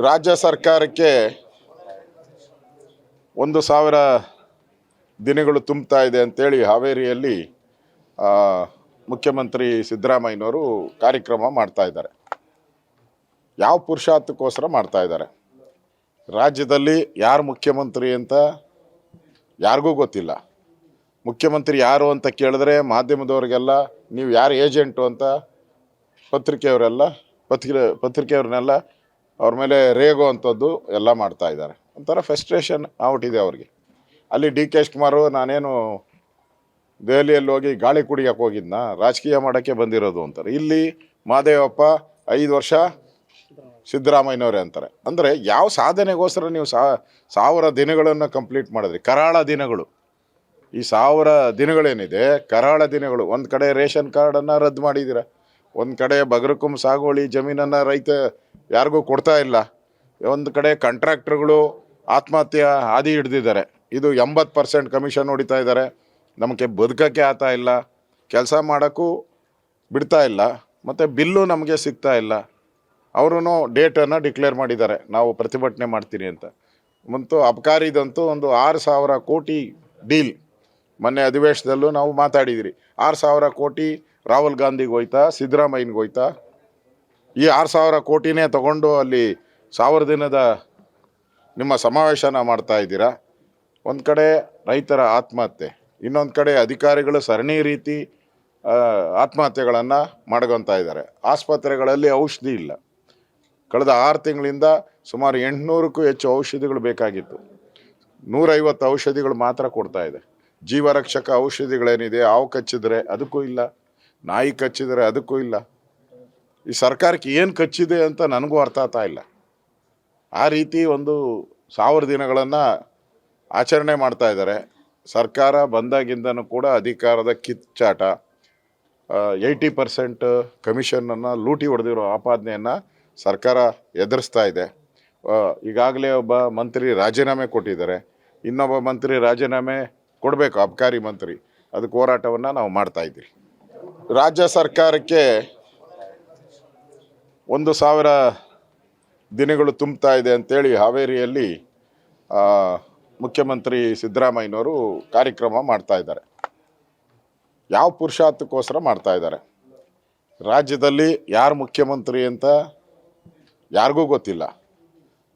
ರಾಜ್ಯ ಸರ್ಕಾರಕ್ಕೆ ಒಂದು ಸಾವಿರ ದಿನಗಳು ತುಂಬ್ತಾ ಇದೆ ಅಂತೇಳಿ ಹಾವೇರಿಯಲ್ಲಿ ಮುಖ್ಯಮಂತ್ರಿ ಸಿದ್ದರಾಮಯ್ಯನವರು ಕಾರ್ಯಕ್ರಮ ಮಾಡ್ತಾ ಇದ್ದಾರೆ. ಯಾವ ಪುರುಷಾರ್ಥಕ್ಕೋಸ್ಕರ ಮಾಡ್ತಾ ಇದ್ದಾರೆ? ರಾಜ್ಯದಲ್ಲಿ ಯಾರು ಮುಖ್ಯಮಂತ್ರಿ ಅಂತ ಯಾರಿಗೂ ಗೊತ್ತಿಲ್ಲ. ಮುಖ್ಯಮಂತ್ರಿ ಯಾರು ಅಂತ ಕೇಳಿದ್ರೆ ಮಾಧ್ಯಮದವ್ರಿಗೆಲ್ಲ, ನೀವು ಯಾರು ಏಜೆಂಟು ಅಂತ ಪತ್ರಿಕೆಯವರೆಲ್ಲ, ಪತ್ರಿಕೆ, ಪತ್ರಿಕೆಯವ್ರನ್ನೆಲ್ಲ ಅವ್ರ ಮೇಲೆ ರೇಗೋ ಅಂಥದ್ದು ಎಲ್ಲ ಮಾಡ್ತಾ ಇದ್ದಾರೆ. ಒಂಥರ ಫೆಸ್ಟ್ರೇಷನ್ ಆಗ್ಬಿಟ್ಟಿದೆ ಅವ್ರಿಗೆ. ಅಲ್ಲಿ ಡಿ ಕೆ ಶಿವಕುಮಾರು ನಾನೇನು ದೆಹಲಿಯಲ್ಲಿ ಹೋಗಿ ಗಾಳಿ ಕುಡಿಯಕ್ಕೆ ಹೋಗಿದ್ನ? ರಾಜಕೀಯ ಮಾಡೋಕ್ಕೆ ಬಂದಿರೋದು ಅಂತಾರೆ. ಇಲ್ಲಿ ಮಾದೇವಪ್ಪ ಐದು ವರ್ಷ ಸಿದ್ದರಾಮಯ್ಯನವರೇ ಅಂತಾರೆ. ಅಂದರೆ ಯಾವ ಸಾಧನೆಗೋಸ್ಕರ ನೀವು ಸಾವಿರ ದಿನಗಳನ್ನು ಕಂಪ್ಲೀಟ್ ಮಾಡಿದ್ರಿ? ಕರಾಳ ದಿನಗಳು. ಈ ಸಾವಿರ ದಿನಗಳೇನಿದೆ? ಕರಾಳ ದಿನಗಳು. ಒಂದು ಕಡೆ ರೇಷನ್ ಕಾರ್ಡನ್ನು ರದ್ದು ಮಾಡಿದ್ದೀರ? ಒಂದು ಕಡೆ ಬಗರಕುಂ ಸಾಗುವಳಿ ಜಮೀನನ್ನು ರೈತ ಯಾರಿಗೂ ಕೊಡ್ತಾ ಇಲ್ಲ. ಒಂದು ಕಡೆ ಕಾಂಟ್ರಾಕ್ಟರ್ಗಳು ಆತ್ಮಹತ್ಯೆ ಹಾದಿ ಹಿಡ್ದಿದ್ದಾರೆ. ಇದು ಎಂಬತ್ತು ಪರ್ಸೆಂಟ್ ಕಮಿಷನ್ ಹೊಡಿತಾ ಇದ್ದಾರೆ. ನಮಗೆ ಬದುಕೋಕ್ಕೆ ಆಗ್ತಾ ಇಲ್ಲ. ಕೆಲಸ ಮಾಡೋಕ್ಕೂ ಬಿಡ್ತಾ ಇಲ್ಲ. ಮತ್ತು ಬಿಲ್ಲು ನಮಗೆ ಸಿಗ್ತಾ ಇಲ್ಲ. ಅವರು ಡೇಟನ್ನು ಡಿಕ್ಲೇರ್ ಮಾಡಿದ್ದಾರೆ. ನಾವು ಪ್ರತಿಭಟನೆ ಮಾಡ್ತೀನಿ ಅಂತ. ಮತ್ತು ಅಬಕಾರಿದಂತೂ ಒಂದು ಆರು ಸಾವಿರ ಕೋಟಿ ಡೀಲ್. ಮೊನ್ನೆ ಅಧಿವೇಶನದಲ್ಲೂ ನಾವು ಮಾತಾಡಿದಿರಿ. ಆರು ಸಾವಿರ ಕೋಟಿ ರಾಹುಲ್ ಗಾಂಧಿಗೆ ಹೋಯ್ತಾ, ಸಿದ್ದರಾಮಯ್ಯನಿಗೆ ಹೋಯ್ತಾ, ಈ ಆರು ಸಾವಿರ ಕೋಟಿನೇ ತಗೊಂಡು ಅಲ್ಲಿ ಸಾವಿರ ದಿನದ ನಿಮ್ಮ ಸಮಾವೇಶನ ಮಾಡ್ತಾ ಇದ್ದೀರಾ? ಒಂದು ಕಡೆ ರೈತರ ಆತ್ಮಹತ್ಯೆ, ಇನ್ನೊಂದು ಕಡೆ ಅಧಿಕಾರಿಗಳು ಸರಣಿ ರೀತಿ ಆತ್ಮಹತ್ಯೆಗಳನ್ನು ಮಾಡ್ಕೊತಾ ಇದ್ದಾರೆ. ಆಸ್ಪತ್ರೆಗಳಲ್ಲಿ ಔಷಧಿ ಇಲ್ಲ. ಕಳೆದ ಆರು ತಿಂಗಳಿಂದ ಸುಮಾರು ಎಂಟುನೂರಕ್ಕೂ ಹೆಚ್ಚು ಔಷಧಿಗಳು ಬೇಕಾಗಿತ್ತು. ನೂರೈವತ್ತು ಔಷಧಿಗಳು ಮಾತ್ರ ಕೊಡ್ತಾ ಇದೆ. ಜೀವರಕ್ಷಕ ಔಷಧಿಗಳೇನಿದೆ, ಹಾವು ಕಚ್ಚಿದ್ರೆ ಅದಕ್ಕೂ ಇಲ್ಲ. ನಾಯಿ ಕಚ್ಚಿದರೆ ಅದಕ್ಕೂ ಇಲ್ಲ. ಈ ಸರ್ಕಾರಕ್ಕೆ ಏನು ಕಚ್ಚಿದೆ ಅಂತ ನನಗೂ ಅರ್ಥ ಆಗ್ತಾ ಇಲ್ಲ. ಆ ರೀತಿ ಒಂದು ಸಾವಿರ ದಿನಗಳನ್ನು ಆಚರಣೆ ಮಾಡ್ತಾ ಇದ್ದಾರೆ. ಸರ್ಕಾರ ಬಂದಾಗಿಂದನೂ ಕೂಡ ಅಧಿಕಾರದ ಕಿಚ್ಚಾಟ ಏಯ್ಟಿ ಪರ್ಸೆಂಟ್ ಕಮಿಷನನ್ನು ಲೂಟಿ ಹೊಡೆದಿರೋ ಆಪಾದನೆಯನ್ನು ಸರ್ಕಾರ ಎದುರಿಸ್ತಾ ಇದೆ. ಈಗಾಗಲೇ ಒಬ್ಬ ಮಂತ್ರಿ ರಾಜೀನಾಮೆ ಕೊಟ್ಟಿದ್ದಾರೆ. ಇನ್ನೊಬ್ಬ ಮಂತ್ರಿ ರಾಜೀನಾಮೆ ಕೊಡಬೇಕು, ಅಬಕಾರಿ ಮಂತ್ರಿ. ಅದಕ್ಕೆ ಹೋರಾಟವನ್ನು ನಾವು ಮಾಡ್ತಾ ಇದ್ದೀವಿ ರಾಜ್ಯ ಸರ್ಕಾರಕ್ಕೆ ಒಂದು ಸಾವಿರ ದಿನಗಳು ತುಂಬ್ತಾ ಇದೆ ಅಂತೇಳಿ ಹಾವೇರಿಯಲ್ಲಿ ಮುಖ್ಯಮಂತ್ರಿ ಸಿದ್ದರಾಮಯ್ಯನವರು ಕಾರ್ಯಕ್ರಮ ಮಾಡ್ತಾ ಇದ್ದಾರೆ. ಯಾವ ಪುರುಷಾರ್ಥಕ್ಕೋಸ್ಕರ ಮಾಡ್ತಾ ಇದ್ದಾರೆ? ರಾಜ್ಯದಲ್ಲಿ ಯಾರು ಮುಖ್ಯಮಂತ್ರಿ ಅಂತ ಯಾರಿಗೂ ಗೊತ್ತಿಲ್ಲ.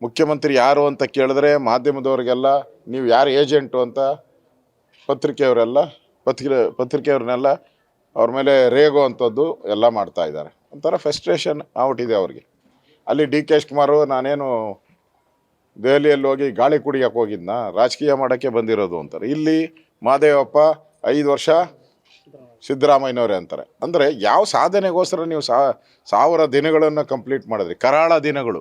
ಮುಖ್ಯಮಂತ್ರಿ ಯಾರು ಅಂತ ಕೇಳಿದ್ರೆ ಮಾಧ್ಯಮದವ್ರಿಗೆಲ್ಲ, ನೀವು ಯಾರು ಏಜೆಂಟು ಅಂತ ಪತ್ರಿಕೆಯವರೆಲ್ಲ, ಪತ್ರಿಕೆ, ಪತ್ರಿಕೆಯವ್ರನ್ನೆಲ್ಲ ಅವ್ರ ಮೇಲೆ ರೇಗೋ ಅಂಥದ್ದು ಎಲ್ಲ ಮಾಡ್ತಾ ಇದ್ದಾರೆ. ಒಂಥರ ಫೆಸ್ಟ್ರೇಷನ್ ಆಗ್ಬಿಟ್ಟಿದೆ ಅವ್ರಿಗೆ. ಅಲ್ಲಿ ಡಿ ಕೆ ಶಿವಕುಮಾರು ನಾನೇನು ದೆಹಲಿಯಲ್ಲಿ ಹೋಗಿ ಗಾಳಿ ಕುಡಿಯೋಕೆ ಹೋಗಿದ್ನ? ರಾಜಕೀಯ ಮಾಡೋಕ್ಕೆ ಬಂದಿರೋದು ಅಂತಾರೆ. ಇಲ್ಲಿ ಮಾದೇವಪ್ಪ ಐದು ವರ್ಷ ಸಿದ್ದರಾಮಯ್ಯನವರೇ ಅಂತಾರೆ. ಅಂದರೆ ಯಾವ ಸಾಧನೆಗೋಸ್ಕರ ನೀವು ಸಾವಿರ ದಿನಗಳನ್ನು ಕಂಪ್ಲೀಟ್ ಮಾಡಿದ್ರಿ? ಕರಾಳ ದಿನಗಳು.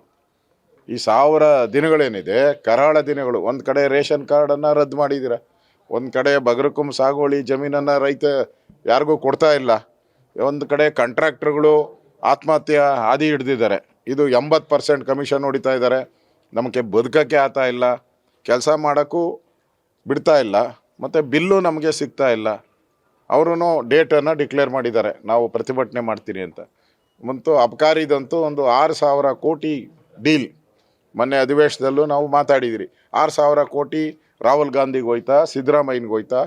ಈ ಸಾವಿರ ದಿನಗಳೇನಿದೆ? ಕರಾಳ ದಿನಗಳು. ಒಂದು ಕಡೆ ರೇಷನ್ ಕಾರ್ಡನ್ನು ರದ್ದು ಮಾಡಿದ್ದೀರ? ಒಂದು ಕಡೆ ಬಗರಕುಂ ಸಾಗುವಳಿ ಜಮೀನನ್ನು ರೈತ ಯಾರಿಗೂ ಕೊಡ್ತಾ ಇಲ್ಲ. ಒಂದು ಕಡೆ ಕಾಂಟ್ರಾಕ್ಟರ್ಗಳು ಆತ್ಮಹತ್ಯೆ ಹಾದಿ ಹಿಡ್ದಿದ್ದಾರೆ. ಇದು ಎಂಬತ್ತು ಪರ್ಸೆಂಟ್ ಕಮಿಷನ್ ಹೊಡಿತಾ ಇದ್ದಾರೆ. ನಮಗೆ ಬದುಕೋಕ್ಕೆ ಆಗ್ತಾ ಇಲ್ಲ. ಕೆಲಸ ಮಾಡೋಕ್ಕೂ ಬಿಡ್ತಾ ಇಲ್ಲ. ಮತ್ತು ಬಿಲ್ಲು ನಮಗೆ ಸಿಗ್ತಾ ಇಲ್ಲ. ಅವರು ಡೇಟನ್ನು ಡಿಕ್ಲೇರ್ ಮಾಡಿದ್ದಾರೆ. ನಾವು ಪ್ರತಿಭಟನೆ ಮಾಡ್ತೀನಿ ಅಂತ. ಮತ್ತು ಅಬಕಾರಿದಂತೂ ಒಂದು ಆರು ಸಾವಿರ ಕೋಟಿ ಡೀಲ್. ಮೊನ್ನೆ ಅಧಿವೇಶನದಲ್ಲೂ ನಾವು ಮಾತಾಡಿದಿರಿ. ಆರು ಸಾವಿರ ಕೋಟಿ ರಾಹುಲ್ ಗಾಂಧಿಗೆ ಹೋಯ್ತಾ, ಸಿದ್ದರಾಮಯ್ಯನಿಗೆ ಹೋಯ್ತಾ?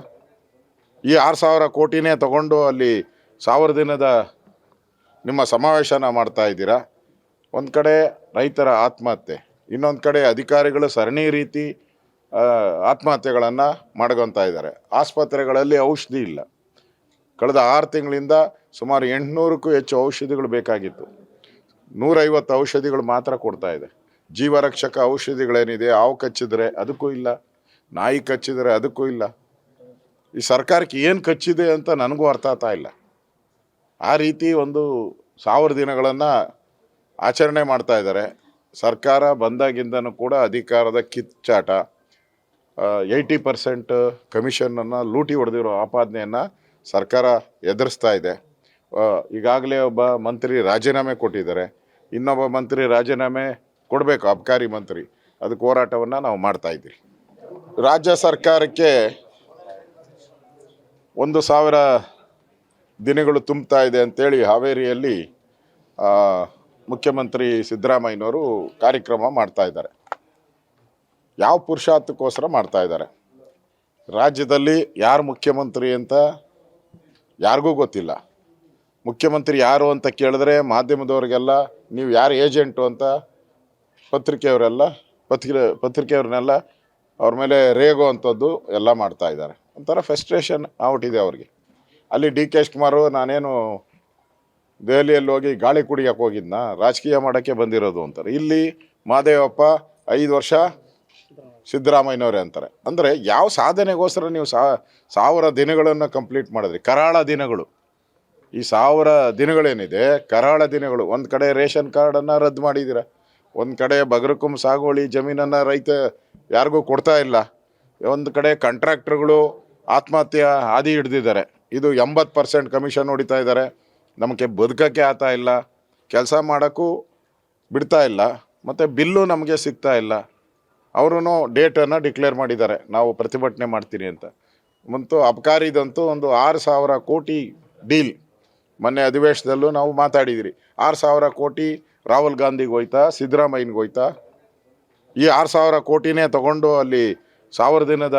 ಈ ಆರು ಸಾವಿರ ಕೋಟಿನೇ ತಗೊಂಡು ಅಲ್ಲಿ ಸಾವಿರ ದಿನದ ನಿಮ್ಮ ಸಮಾವೇಶನ ಮಾಡ್ತಾ ಇದ್ದೀರಾ? ಒಂದು ಕಡೆ ರೈತರ ಆತ್ಮಹತ್ಯೆ, ಇನ್ನೊಂದು ಕಡೆ ಅಧಿಕಾರಿಗಳು ಸರಣಿ ರೀತಿ ಆತ್ಮಹತ್ಯೆಗಳನ್ನು ಮಾಡ್ಕೊತಾ ಇದ್ದಾರೆ. ಆಸ್ಪತ್ರೆಗಳಲ್ಲಿ ಔಷಧಿ ಇಲ್ಲ. ಕಳೆದ ಆರು ತಿಂಗಳಿಂದ ಸುಮಾರು ಎಂಟುನೂರಕ್ಕೂ ಹೆಚ್ಚು ಔಷಧಿಗಳು ಬೇಕಾಗಿತ್ತು. ನೂರೈವತ್ತು ಔಷಧಿಗಳು ಮಾತ್ರ ಕೊಡ್ತಾ ಇದೆ. ಜೀವರಕ್ಷಕ ಔಷಧಿಗಳೇನಿದೆ, ಹಾವು ಕಚ್ಚಿದ್ರೆ ಅದಕ್ಕೂ ಇಲ್ಲ. ನಾಯಿ ಕಚ್ಚಿದರೆ ಅದಕ್ಕೂ ಇಲ್ಲ. ಈ ಸರ್ಕಾರಕ್ಕೆ ಏನು ಕಚ್ಚಿದೆ ಅಂತ ನನಗೂ ಅರ್ಥ ಆಗ್ತಾ ಇಲ್ಲ. ಆ ರೀತಿ ಒಂದು ಸಾವಿರ ದಿನಗಳನ್ನು ಆಚರಣೆ ಮಾಡ್ತಾ ಇದ್ದಾರೆ. ಸರ್ಕಾರ ಬಂದಾಗಿಂದನೂ ಕೂಡ ಅಧಿಕಾರದ ಕಿಚ್ಚಾಟ ಏಯ್ಟಿ ಪರ್ಸೆಂಟ್ ಕಮಿಷನನ್ನು ಲೂಟಿ ಹೊಡೆದಿರೋ ಆಪಾದನೆಯನ್ನು ಸರ್ಕಾರ ಎದುರಿಸ್ತಾ ಇದೆ. ಈಗಾಗಲೇ ಒಬ್ಬ ಮಂತ್ರಿ ರಾಜೀನಾಮೆ ಕೊಟ್ಟಿದ್ದಾರೆ. ಇನ್ನೊಬ್ಬ ಮಂತ್ರಿ ರಾಜೀನಾಮೆ ಕೊಡಬೇಕು, ಅಬಕಾರಿ ಮಂತ್ರಿ. ಅದಕ್ಕೆ ಹೋರಾಟವನ್ನು ನಾವು ಮಾಡ್ತಾ ರಾಜ್ಯ ಸರ್ಕಾರಕ್ಕೆ ಒಂದು ಸಾವಿರ ದಿನಗಳು ತುಂಬ್ತಾ ಇದೆ ಅಂತೇಳಿ ಹಾವೇರಿಯಲ್ಲಿ ಮುಖ್ಯಮಂತ್ರಿ ಸಿದ್ದರಾಮಯ್ಯನವರು ಕಾರ್ಯಕ್ರಮ ಮಾಡ್ತಾ ಇದ್ದಾರೆ. ಯಾವ ಪುರುಷಾರ್ಥಕ್ಕೋಸ್ಕರ ಮಾಡ್ತಾ ಇದ್ದಾರೆ? ರಾಜ್ಯದಲ್ಲಿ ಯಾರು ಮುಖ್ಯಮಂತ್ರಿ ಅಂತ ಯಾರಿಗೂ ಗೊತ್ತಿಲ್ಲ. ಮುಖ್ಯಮಂತ್ರಿ ಯಾರು ಅಂತ ಕೇಳಿದ್ರೆ ಮಾಧ್ಯಮದವ್ರಿಗೆಲ್ಲ, ನೀವು ಯಾರು ಏಜೆಂಟು ಅಂತ ಪತ್ರಿಕೆಯವರೆಲ್ಲ, ಪತ್ರಿಕೆ, ಪತ್ರಿಕೆಯವ್ರನ್ನೆಲ್ಲ ಅವ್ರ ಮೇಲೆ ರೇಗೋ ಅಂಥದ್ದು ಎಲ್ಲ ಮಾಡ್ತಾ ಇದ್ದಾರೆ. ಒಂಥರ ಫೆಸ್ಟ್ರೇಷನ್ ಇದೆ ಅವ್ರಿಗೆ. ಅಲ್ಲಿ ಡಿ ಕೆ ಶಿವಕುಮಾರು ನಾನೇನು ದೆಹಲಿಯಲ್ಲಿ ಹೋಗಿ ಗಾಳಿ ಕುಡಿಯೋಕೆ ಹೋಗಿದ್ನ? ರಾಜಕೀಯ ಮಾಡೋಕ್ಕೆ ಬಂದಿರೋದು ಅಂತಾರೆ. ಇಲ್ಲಿ ಮಾದೇವಪ್ಪ ಐದು ವರ್ಷ ಸಿದ್ದರಾಮಯ್ಯನವರೇ ಅಂತಾರೆ. ಅಂದರೆ ಯಾವ ಸಾಧನೆಗೋಸ್ಕರ ನೀವು ಸಾವಿರ ದಿನಗಳನ್ನು ಕಂಪ್ಲೀಟ್ ಮಾಡಿದ್ರಿ? ಕರಾಳ ದಿನಗಳು. ಈ ಸಾವಿರ ದಿನಗಳೇನಿದೆ? ಕರಾಳ ದಿನಗಳು. ಒಂದು ಕಡೆ ರೇಷನ್ ಕಾರ್ಡನ್ನು ರದ್ದು ಮಾಡಿದ್ದೀರ? ಒಂದು ಕಡೆ ಬಗರಕುಂ ಸಾಗುವಳಿ ಜಮೀನನ್ನು ರೈತ ಯಾರಿಗೂ ಕೊಡ್ತಾ ಇಲ್ಲ. ಒಂದು ಕಡೆ ಕಾಂಟ್ರಾಕ್ಟ್ರುಗಳು ಆತ್ಮಹತ್ಯೆ ಹಾದಿ ಹಿಡ್ದಿದ್ದಾರೆ. ಇದು ಎಂಬತ್ತು ಪರ್ಸೆಂಟ್ ಕಮಿಷನ್ ಹೊಡಿತಾ ಇದ್ದಾರೆ. ನಮಗೆ ಬದುಕಕ್ಕೆ ಆಗ್ತಾ ಇಲ್ಲ. ಕೆಲಸ ಮಾಡೋಕ್ಕೂ ಬಿಡ್ತಾ ಇಲ್ಲ. ಮತ್ತು ಬಿಲ್ಲು ನಮಗೆ ಸಿಗ್ತಾ ಇಲ್ಲ. ಅವರು ಡೇಟನ್ನು ಡಿಕ್ಲೇರ್ ಮಾಡಿದ್ದಾರೆ. ನಾವು ಪ್ರತಿಭಟನೆ ಮಾಡ್ತೀನಿ ಅಂತ. ಮತ್ತು ಅಬಕಾರಿದಂತೂ ಒಂದು ಆರು ಸಾವಿರ ಕೋಟಿ ಡೀಲ್. ಮೊನ್ನೆ ಅಧಿವೇಶನದಲ್ಲೂ ನಾವು ಮಾತಾಡಿದಿರಿ. ಆರು ಸಾವಿರ ಕೋಟಿ ರಾಹುಲ್ ಗಾಂಧಿಗೆ ಹೋಯ್ತಾ, ಸಿದ್ದರಾಮಯ್ಯನಿಗೆ ಹೋಯ್ತಾ ಈ ಆರು ಸಾವಿರ ಕೋಟಿನೇ ತಗೊಂಡು ಅಲ್ಲಿ ಸಾವಿರ ದಿನದ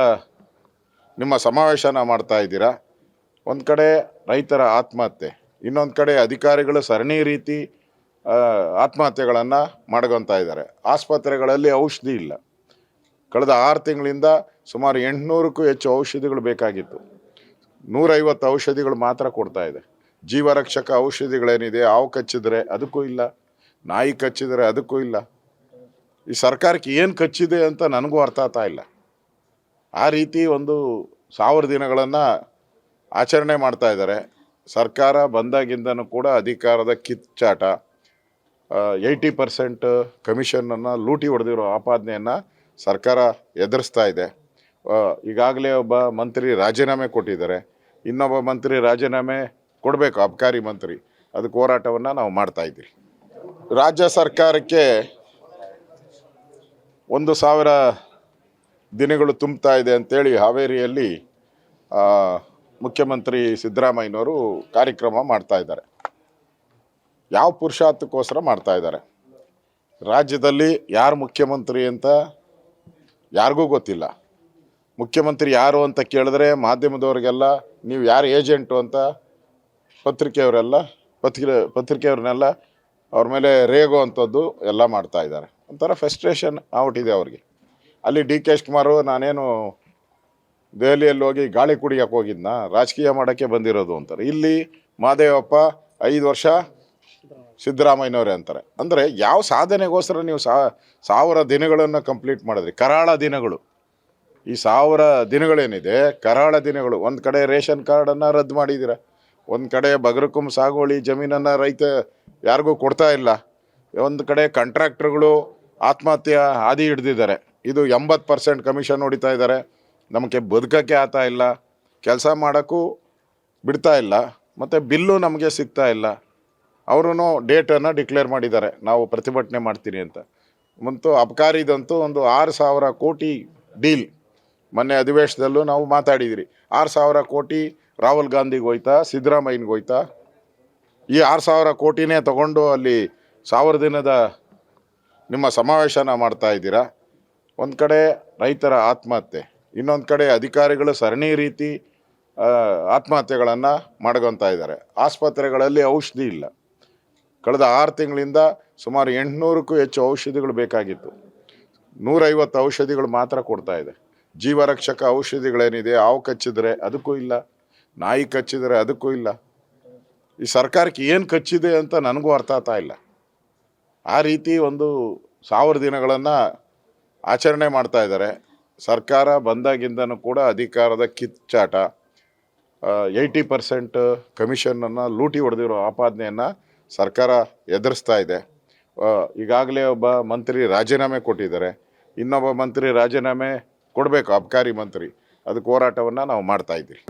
ನಿಮ್ಮ ಸಮಾವೇಶನ ಮಾಡ್ತಾ ಇದ್ದೀರಾ? ಒಂದು ಕಡೆ ರೈತರ ಆತ್ಮಹತ್ಯೆ, ಇನ್ನೊಂದು ಕಡೆ ಅಧಿಕಾರಿಗಳು ಸರಣಿ ರೀತಿ ಆತ್ಮಹತ್ಯೆಗಳನ್ನು ಮಾಡ್ಕೊತಾ ಇದ್ದಾರೆ. ಆಸ್ಪತ್ರೆಗಳಲ್ಲಿ ಔಷಧಿ ಇಲ್ಲ. ಕಳೆದ ಆರು ತಿಂಗಳಿಂದ ಸುಮಾರು ಎಂಟುನೂರಕ್ಕೂ ಹೆಚ್ಚು ಔಷಧಿಗಳು ಬೇಕಾಗಿತ್ತು. ನೂರೈವತ್ತು ಔಷಧಿಗಳು ಮಾತ್ರ ಕೊಡ್ತಾ ಇದೆ. ಜೀವರಕ್ಷಕ ಔಷಧಿಗಳೇನಿದೆ, ಹಾವು ಕಚ್ಚಿದ್ರೆ ಅದಕ್ಕೂ ಇಲ್ಲ, ನಾಯಿ ಕಚ್ಚಿದರೆ ಅದಕ್ಕೂ ಇಲ್ಲ. ಈ ಸರ್ಕಾರಕ್ಕೆ ಏನು ಕಚ್ಚಿದೆ ಅಂತ ನನಗೂ ಅರ್ಥ ಆಗ್ತಾ ಇಲ್ಲ. ಆ ರೀತಿ ಒಂದು ಸಾವಿರ ದಿನಗಳನ್ನು ಆಚರಣೆ ಮಾಡ್ತಾ ಇದ್ದಾರೆ. ಸರ್ಕಾರ ಬಂದಾಗಿಂದನೂ ಕೂಡ ಅಧಿಕಾರದ ಕಿಚ್ಚಾಟ ಏಯ್ಟಿ ಪರ್ಸೆಂಟ್ ಕಮಿಷನನ್ನು ಲೂಟಿ ಹೊಡೆದಿರೋ ಆಪಾದನೆಯನ್ನು ಸರ್ಕಾರ ಎದುರಿಸ್ತಾ ಇದೆ. ಈಗಾಗಲೇ ಒಬ್ಬ ಮಂತ್ರಿ ರಾಜೀನಾಮೆ ಕೊಟ್ಟಿದ್ದಾರೆ. ಇನ್ನೊಬ್ಬ ಮಂತ್ರಿ ರಾಜೀನಾಮೆ ಕೊಡಬೇಕು, ಅಬಕಾರಿ ಮಂತ್ರಿ. ಅದಕ್ಕೆ ಹೋರಾಟವನ್ನು ನಾವು ಮಾಡ್ತಾ ಇದ್ದೀವಿ. ರಾಜ್ಯ ಸರ್ಕಾರಕ್ಕೆ ಒಂದು ಸಾವಿರ ದಿನಗಳು ತುಂಬ್ತಾ ಇದೆ ಅಂತೇಳಿ ಹಾವೇರಿಯಲ್ಲಿ ಮುಖ್ಯಮಂತ್ರಿ ಸಿದ್ದರಾಮಯ್ಯನವರು ಕಾರ್ಯಕ್ರಮ ಮಾಡ್ತಾ ಇದ್ದಾರೆ. ಯಾವ ಪುರುಷಾರ್ಥಕ್ಕೋಸ್ಕರ ಮಾಡ್ತಾ ಇದ್ದಾರೆ? ರಾಜ್ಯದಲ್ಲಿ ಯಾರು ಮುಖ್ಯಮಂತ್ರಿ ಅಂತ ಯಾರಿಗೂ ಗೊತ್ತಿಲ್ಲ. ಮುಖ್ಯಮಂತ್ರಿ ಯಾರು ಅಂತ ಕೇಳಿದ್ರೆ ಮಾಧ್ಯಮದವ್ರಿಗೆಲ್ಲ, ನೀವು ಯಾರು ಏಜೆಂಟು ಅಂತ ಪತ್ರಿಕೆಯವರೆಲ್ಲ, ಪತ್ರಿಕೆ, ಪತ್ರಿಕೆಯವ್ರನ್ನೆಲ್ಲ ಅವ್ರ ಮೇಲೆ ರೇಗೋ ಅಂಥದ್ದು ಎಲ್ಲ ಮಾಡ್ತಾ ಇದ್ದಾರೆ. ಒಂಥರ ಫೆಸ್ಟ್ರೇಷನ್ ಇದೆ ಅವ್ರಿಗೆ. ಅಲ್ಲಿ ಡಿ ಕೆ ಶಿವಕುಮಾರು ನಾನೇನು ದೆಹಲಿಯಲ್ಲಿ ಹೋಗಿ ಗಾಳಿ ಕುಡಿಯೋಕೆ ಹೋಗಿದ್ನ? ರಾಜಕೀಯ ಮಾಡೋಕ್ಕೆ ಬಂದಿರೋದು ಅಂತಾರೆ. ಇಲ್ಲಿ ಮಾದೇವಪ್ಪ ಐದು ವರ್ಷ ಸಿದ್ದರಾಮಯ್ಯನವರೇ ಅಂತಾರೆ. ಅಂದರೆ ಯಾವ ಸಾಧನೆಗೋಸ್ಕರ ನೀವು ಸಾವಿರ ದಿನಗಳನ್ನು ಕಂಪ್ಲೀಟ್ ಮಾಡಿದ್ರಿ? ಕರಾಳ ದಿನಗಳು. ಈ ಸಾವಿರ ದಿನಗಳೇನಿದೆ? ಕರಾಳ ದಿನಗಳು. ಒಂದು ಕಡೆ ರೇಷನ್ ಕಾರ್ಡನ್ನು ರದ್ದು ಮಾಡಿದ್ದೀರ ಒಂದು ಕಡೆ ಬಗರಕುಂ ಸಾಗುವಳಿ ಜಮೀನನ್ನು ರೈತ ಯಾರಿಗೂ ಕೊಡ್ತಾ ಇಲ್ಲ. ಒಂದು ಕಡೆ ಕಾಂಟ್ರಾಕ್ಟರ್ಗಳು ಆತ್ಮಹತ್ಯೆ ಹಾದಿ ಹಿಡ್ದಿದ್ದಾರೆ. ಇದು ಎಂಬತ್ತು ಪರ್ಸೆಂಟ್ ಕಮಿಷನ್ ಹೊಡಿತಾ ಇದ್ದಾರೆ. ನಮಗೆ ಬದುಕಕ್ಕೆ ಆಗ್ತಾ ಇಲ್ಲ. ಕೆಲಸ ಮಾಡೋಕ್ಕೂ ಬಿಡ್ತಾ ಇಲ್ಲ. ಮತ್ತು ಬಿಲ್ಲು ನಮಗೆ ಸಿಗ್ತಾ ಇಲ್ಲ. ಅವರು ಡೇಟನ್ನು ಡಿಕ್ಲೇರ್ ಮಾಡಿದ್ದಾರೆ. ನಾವು ಪ್ರತಿಭಟನೆ ಮಾಡ್ತೀನಿ ಅಂತ. ಮತ್ತು ಅಬಕಾರಿದಂತೂ ಒಂದು ಆರು ಸಾವಿರ ಕೋಟಿ ಡೀಲ್. ಮೊನ್ನೆ ಅಧಿವೇಶನದಲ್ಲೂ ನಾವು ಮಾತಾಡಿದಿರಿ. ಆರು ಸಾವಿರ ಕೋಟಿ ರಾಹುಲ್ ಗಾಂಧಿಗೆ ಹೋಯ್ತಾ, ಸಿದ್ದರಾಮಯ್ಯನಿಗೆ ಹೋಯ್ತಾ? ಈ ಆರು ಸಾವಿರ ಕೋಟಿನೇ ತಗೊಂಡು ಅಲ್ಲಿ ಸಾವಿರ ದಿನದ ನಿಮ್ಮ ಸಮಾವೇಶನ ಮಾಡ್ತಾ ಇದ್ದೀರಾ? ಒಂದು ಕಡೆ ರೈತರ ಆತ್ಮಹತ್ಯೆ, ಇನ್ನೊಂದು ಕಡೆ ಅಧಿಕಾರಿಗಳು ಸರಣಿ ರೀತಿ ಆತ್ಮಹತ್ಯೆಗಳನ್ನು ಮಾಡ್ಕೊತಾ ಇದ್ದಾರೆ. ಆಸ್ಪತ್ರೆಗಳಲ್ಲಿ ಔಷಧಿ ಇಲ್ಲ. ಕಳೆದ ಆರು ತಿಂಗಳಿಂದ ಸುಮಾರು ಎಂಟುನೂರಕ್ಕೂ ಹೆಚ್ಚು ಔಷಧಿಗಳು ಬೇಕಾಗಿತ್ತು. ನೂರೈವತ್ತು ಔಷಧಿಗಳು ಮಾತ್ರ ಕೊಡ್ತಾ ಇದೆ. ಜೀವರಕ್ಷಕ ಔಷಧಿಗಳೇನಿದೆ, ಹಾವು ಕಚ್ಚಿದ್ರೆ ಅದಕ್ಕೂ ಇಲ್ಲ, ನಾಯಿ ಕಚ್ಚಿದರೆ ಅದಕ್ಕೂ ಇಲ್ಲ. ಈ ಸರ್ಕಾರಕ್ಕೆ ಏನು ಕಚ್ಚಿದೆ ಅಂತ ನನಗೂ ಅರ್ಥ ಆಗ್ತಾ ಇಲ್ಲ. ಆ ರೀತಿ ಒಂದು ಸಾವಿರ ದಿನಗಳನ್ನು ಆಚರಣೆ ಮಾಡ್ತಾ ಇದ್ದಾರೆ. ಸರ್ಕಾರ ಬಂದಾಗಿಂದನೂ ಕೂಡ ಅಧಿಕಾರದ ಕಿಚ್ಚಾಟ ಏಯ್ಟಿ ಪರ್ಸೆಂಟ್ ಕಮಿಷನನ್ನು ಲೂಟಿ ಹೊಡೆದಿರೋ ಆಪಾದನೆಯನ್ನು ಸರ್ಕಾರ ಎದುರಿಸ್ತಾ ಇದೆ. ಈಗಾಗಲೇ ಒಬ್ಬ ಮಂತ್ರಿ ರಾಜೀನಾಮೆ ಕೊಟ್ಟಿದ್ದಾರೆ. ಇನ್ನೊಬ್ಬ ಮಂತ್ರಿ ರಾಜೀನಾಮೆ ಕೊಡಬೇಕು, ಅಬಕಾರಿ ಮಂತ್ರಿ. ಅದಕ್ಕೆ ಹೋರಾಟವನ್ನು ನಾವು ಮಾಡ್ತಾ ಇದ್ದೀವಿ.